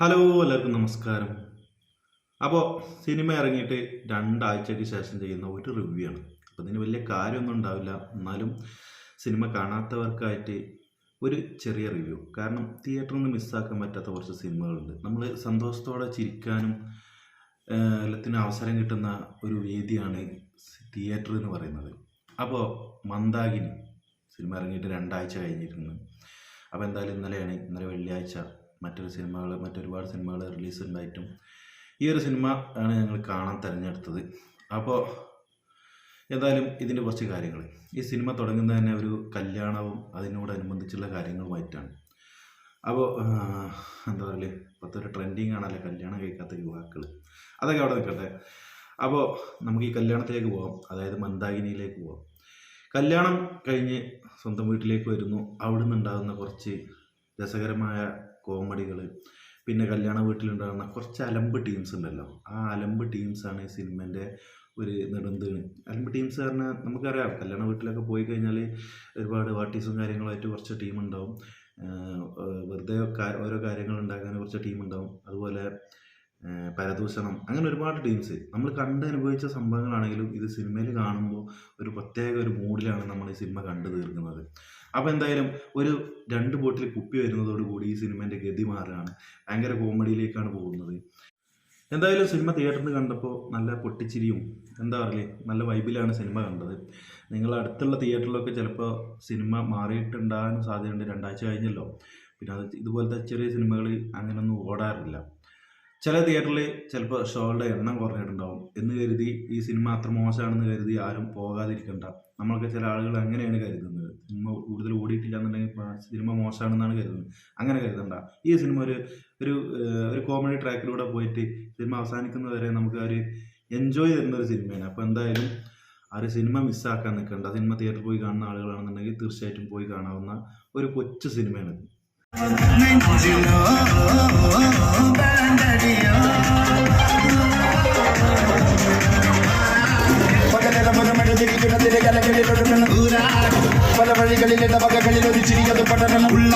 Hello എല്ലാവർക്കും നമസ്കാരം. അപ്പോൾ സിനിമ ഇറങ്ങിയിട്ട് രണ്ടാഴ്ചയ്ക്ക് ശേഷം ചെയ്യുന്ന ഒരു റിവ്യൂ ആണ്. അപ്പോൾ ഇതിന് വലിയ കാര്യമൊന്നും ഉണ്ടാവില്ല. എന്നാലും സിനിമ കാണാത്തവർക്കായിട്ട് ഒരു ചെറിയ റിവ്യൂ കാരണം തിയേറ്ററിൽ നിന്ന് മിസ്സാക്കാൻ പറ്റാത്ത കുറച്ച് സിനിമകളുണ്ട്. നമ്മൾ സന്തോഷത്തോടെ ചിരിക്കാനും എല്ലാത്തിനും അവസരം കിട്ടുന്ന ഒരു വേദിയാണ് തിയേറ്റർ എന്ന് പറയുന്നത്. അപ്പോൾ മന്ദാകിനി സിനിമ ഇറങ്ങിയിട്ട് രണ്ടാഴ്ച കഴിഞ്ഞിരുന്നു അപ്പോൾ എന്തായാലും ഇന്നലെയാണ് ഇന്നലെ വെള്ളിയാഴ്ച മറ്റൊരു സിനിമകൾ മറ്റൊരുപാട് സിനിമകൾ റിലീസ് ഉണ്ടായിട്ടും ഈ ഒരു സിനിമ ആണ് ഞങ്ങൾ കാണാൻ തിരഞ്ഞെടുത്തത്. അപ്പോൾ എന്തായാലും ഇതിന്റെ കുറച്ച് കാര്യങ്ങൾ ഈ സിനിമ തുടങ്ങുന്നത് തന്നെ ഒരു കല്യാണവും അതിനോടനുബന്ധിച്ചുള്ള കാര്യങ്ങളുമായിട്ടാണ്. അപ്പോൾ എന്താ പറയുക ഇപ്പോഴത്തെ ഒരു ട്രെൻഡിങ് ആണല്ലോ കല്യാണം കഴിക്കാത്ത യുവാക്കൾ അതൊക്കെ അവിടെ നിൽക്കട്ടെ അപ്പോൾ നമുക്ക് ഈ കല്യാണത്തിലേക്ക് പോകാം അതായത് മന്ദാകിനിയിലേക്ക് പോകാം കല്യാണം കഴിഞ്ഞ് സ്വന്തം വീട്ടിലേക്ക് വരുന്നു. അവിടെ നിന്നുണ്ടാകുന്ന കുറച്ച് രസകരമായ കോമഡികൾ പിന്നെ കല്യാണ വീട്ടിലുണ്ടാകുന്ന കുറച്ച് അലമ്പ് ടീംസ് ഉണ്ടല്ലോ. ആ അലമ്പ് ടീംസാണ് ഈ സിനിമേന്റെ ഒരു നെടുന്തീണ്. അലമ്പ് ടീംസ് പറഞ്ഞാൽ നമുക്കറിയാം കല്യാണ വീട്ടിലൊക്കെ പോയി കഴിഞ്ഞാൽ ഒരുപാട് പാർട്ടീസും കാര്യങ്ങളായിട്ട് കുറച്ച് ടീമുണ്ടാവും. വെറുതെ ഓരോ കാര്യങ്ങൾ ഉണ്ടാക്കാൻ കുറച്ച് ടീമുണ്ടാവും. അതുപോലെ പരദൂഷണം അങ്ങനെ ഒരുപാട് ടീംസ്. നമ്മൾ കണ്ട് അനുഭവിച്ച സംഭവങ്ങളാണെങ്കിലും ഇത് സിനിമയിൽ കാണുമ്പോൾ ഒരു പ്രത്യേക ഒരു മൂഡിലാണ് നമ്മൾ ഈ സിനിമ കണ്ടു തീർക്കുന്നത്. അപ്പോൾ എന്തായാലും ഒരു രണ്ട് ബോട്ടിൽ കുപ്പി വരുന്നതോടുകൂടി ഈ സിനിമേന്റെ ഗതി മാറുകയാണ് ഭയങ്കര കോമഡിയിലേക്കാണ് പോകുന്നത്. എന്തായാലും സിനിമ തിയേറ്ററിൽ കണ്ടപ്പോൾ നല്ല പൊട്ടിച്ചിരിയും എന്താ പറയുക നല്ല വൈബിലാണ് സിനിമ കണ്ടത്. നിങ്ങൾ അടുത്തുള്ള തിയേറ്ററിലൊക്കെ ചിലപ്പോൾ സിനിമ മാറിയിട്ടുണ്ടാകാനും സാധ്യതയുണ്ട്. രണ്ടാഴ്ച കഴിഞ്ഞല്ലോ. പിന്നെ അത് ഇതുപോലത്തെ ചെറിയ സിനിമകൾ അങ്ങനെയൊന്നും ഓടാറില്ല. ചില തിയേറ്ററിൽ ചിലപ്പോൾ ഷോകളുടെ എണ്ണം കുറഞ്ഞിട്ടുണ്ടാവും എന്ന് കരുതി ഈ സിനിമ അത്ര മോശമാണെന്ന് കരുതി ആരും പോകാതിരിക്കണ്ട. നമ്മളൊക്കെ ചില ആളുകൾ അങ്ങനെയാണ് കരുതുന്നത്. സിനിമ കൂടുതൽ ഓടിയിട്ടില്ല എന്നുണ്ടെങ്കിൽ സിനിമ മോശമാണെന്നാണ് കരുതുന്നത്. അങ്ങനെ കരുതണ്ട. ഈ സിനിമ ഒരു ഒരു ഒരു കോമഡി ട്രാക്കിലൂടെ പോയിട്ട് സിനിമ അവസാനിക്കുന്നവരെ നമുക്ക് ആ ഒരു എൻജോയ് തരുന്ന ഒരു സിനിമയാണ് അപ്പോൾ എന്തായാലും ആ ഒരു സിനിമ മിസ്സാക്കാൻ നിൽക്കണ്ട. സിനിമ തിയേറ്ററിൽ പോയി കാണുന്ന ആളുകളാണെന്നുണ്ടെങ്കിൽ തീർച്ചയായിട്ടും പോയി കാണാവുന്ന ഒരു കൊച്ചു സിനിമയാണിത് പകലരമൊരുമെഴുതിരിക്കുന്നതിന്റെ കലകളിൽ ഊരാടും പല വഴികളിലെ തവകകളിൽ ഒരു ചിരിയത് പഠനം ഉള്ള